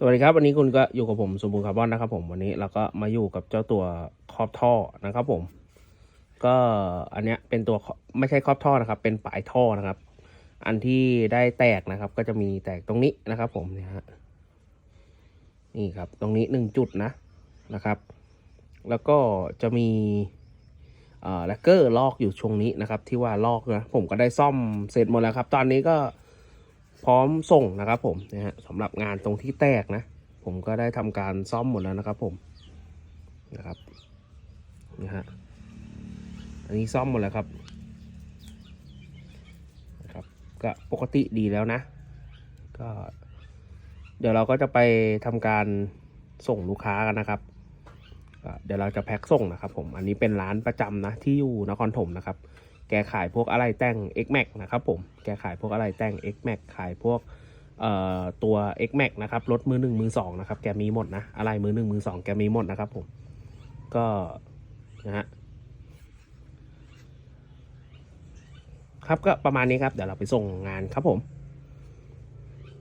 สวัสดีครับวันนี้คุณก็อยู่กับผมสมบูรณ์คาร์บอนนะครับผมวันนี้เราก็มาอยู่กับเจ้าตัวครอบท่อนะครับผม ก็อันเนี้ยเป็นตัวไม่ใช่ครอบท่อนะครับ เป็นปลายท่อนะครับ อันที่ได้แตกนะครับ ก็จะมีแตกตรงนี้นะครับ ผมเนี่ยฮะนี่ครับ ตรงนี้หนึ่งจุดนะนะครับ แล้วก็จะมีเอ่อแลกเกอร์ลอกอยู่ช่วงนี้นะครับ ที่ว่าลอกนะผมก็ได้ซ่อมเสร็จหมดแล้วครับ ตอนนี้ก็ พร้อมส่งนะครับผมนะฮะสำหรับงานตรงที่แตกนะ ผมก็ได้ทำการซ่อมหมดแล้วนะครับผมนะครับนะฮะอันนี้ซ่อมหมดแล้วครับนะครับ ก็ปกติดีแล้วนะ ก็ เดี๋ยวเราก็จะไปทำการส่งลูกค้ากันนะครับเดี๋ยวเราจะแพ็คส่งนะครับผม อันนี้เป็นร้านประจำนะที่อยู่นครถมนะครับ แกขายพวกอะไรแต่ง X Max นะครับผม แกขายพวกอะไรแต่ง X Max ขายพวกเอ่อตัว X Max นะครับ รถมือหนึ่งมือสองนะครับ แกมีหมดนะ อะไรมือหนึ่งมือสองแกมีหมดนะครับผม ก็นะฮะ ครับก็ประมาณนี้ครับ เดี๋ยวเราไปส่งงานครับผม